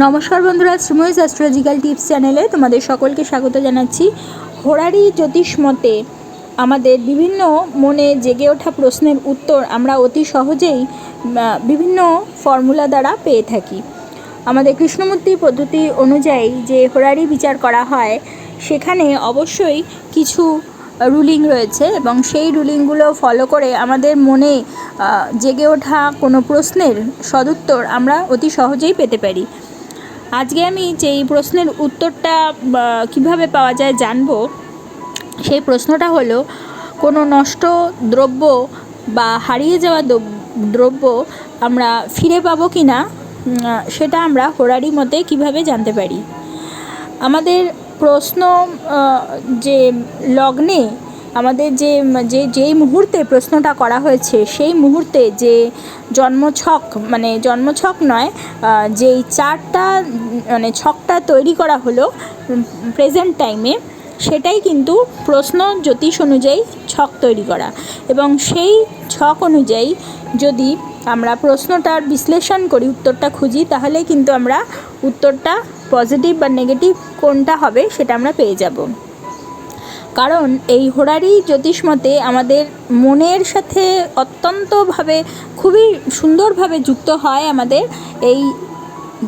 নমস্কার বন্ধুরা Sreemoyee astrological tips চ্যানেলে তোমাদের সকলকে স্বাগত জানাচ্ছি। হোরারি জ্যোতিষ মতে আমাদের বিভিন্ন মনে জেগে ওঠা প্রশ্নের উত্তর আমরা অতি সহজেই বিভিন্ন ফর্মুলা দ্বারা পেয়ে থাকি। আমাদের কৃষ্ণমূর্তি পদ্ধতি অনুযায়ী যে হোরারি বিচার করা হয়, সেখানে অবশ্যই কিছু রুলিং রয়েছে এবং সেই রুলিংগুলো ফলো করে আমাদের মনে জেগে ওঠা কোনো প্রশ্নের সদুত্তর আমরা অতি সহজেই পেতে পারি। আজকে আমি যেই প্রশ্নের উত্তরটা কীভাবে পাওয়া যায় জানব, সেই প্রশ্নটা হলো, কোনো নষ্ট দ্রব্য বা হারিয়ে যাওয়া দ্রব- দ্রব্য আমরা ফিরে পাবো কি না সেটা আমরা হোরারি মতে কীভাবে জানতে পারি? আমাদের প্রশ্ন যে লগ্নে আমাদের যে যে, যেই মুহূর্তে প্রশ্নটা করা হয়েছে, সেই মুহূর্তে যে জন্মছক মানে জন্মছক নয় যেই চারটা মানে ছকটা তৈরি করা হলো প্রেজেন্ট টাইমে সেটাই কিন্তু প্রশ্ন জ্যোতিষ অনুযায়ী ছক তৈরি করা। এবং সেই ছক অনুযায়ী যদি আমরা প্রশ্নটার বিশ্লেষণ করি, উত্তরটা খুঁজি, তাহলে কিন্তু আমরা উত্তরটা পজিটিভ বা নেগেটিভ কোনটা হবে, সেটা আমরা পেয়ে যাব। কারণ এই হোরারি জ্যোতিষ মতে আমাদের মনের সাথে অত্যন্তভাবে খুবই সুন্দরভাবে যুক্ত হয় আমাদের এই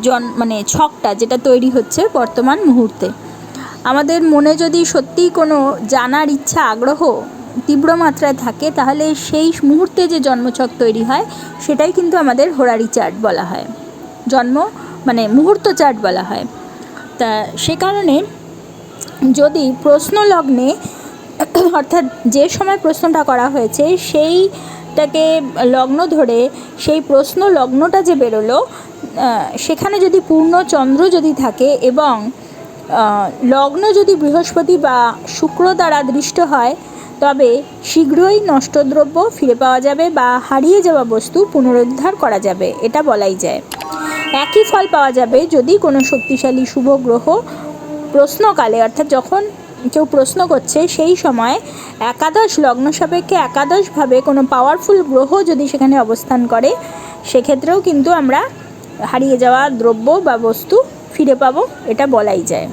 জন মানে ছকটা যেটা তৈরি হচ্ছে বর্তমান মুহূর্তে। আমাদের মনে যদি সত্যিই কোনো জানার ইচ্ছা, আগ্রহ তীব্র মাত্রায় থাকে, তাহলে সেই মুহূর্তে যে জন্মছক তৈরি হয়, সেটাই কিন্তু আমাদের হোরারি চার্ট বলা হয়। জন্ম মানে মুহূর্ত চার্ট বলা হয়। তা সে কারণে যদি প্রশ্ন লগ্নে অর্থাৎ যে সময় প্রশ্নটা করা হয়েছে, সেইটাকে লগ্ন ধরে সেই প্রশ্ন লগ্নটা যে বেরোলো সেখানে যদি পূর্ণ চন্দ্র যদি থাকে এবং লগ্ন যদি বৃহস্পতি বা শুক্র দ্বারা দৃষ্ট হয়, তবে শীঘ্রই নষ্টদ্রব্য ফিরে পাওয়া যাবে বা হারিয়ে যাওয়া বস্তু পুনরুদ্ধার করা যাবে, এটা বলাই যায়। একই ফল পাওয়া যাবে যদি কোনো শক্তিশালী শুভ গ্রহ প্রশ্নকালে, অর্থাৎ যখন কেউ প্রশ্ন করছে, সেই সময় একাদশ লগ্ন সাপেক্ষে একাদশভাবে কোনো পাওয়ারফুল গ্রহ যদি সেখানে অবস্থান করে, সেক্ষেত্রেও কিন্তু আমরা হারিয়ে যাওয়া দ্রব্য বা বস্তু ফিরে পাবো, এটা বলাই যায়।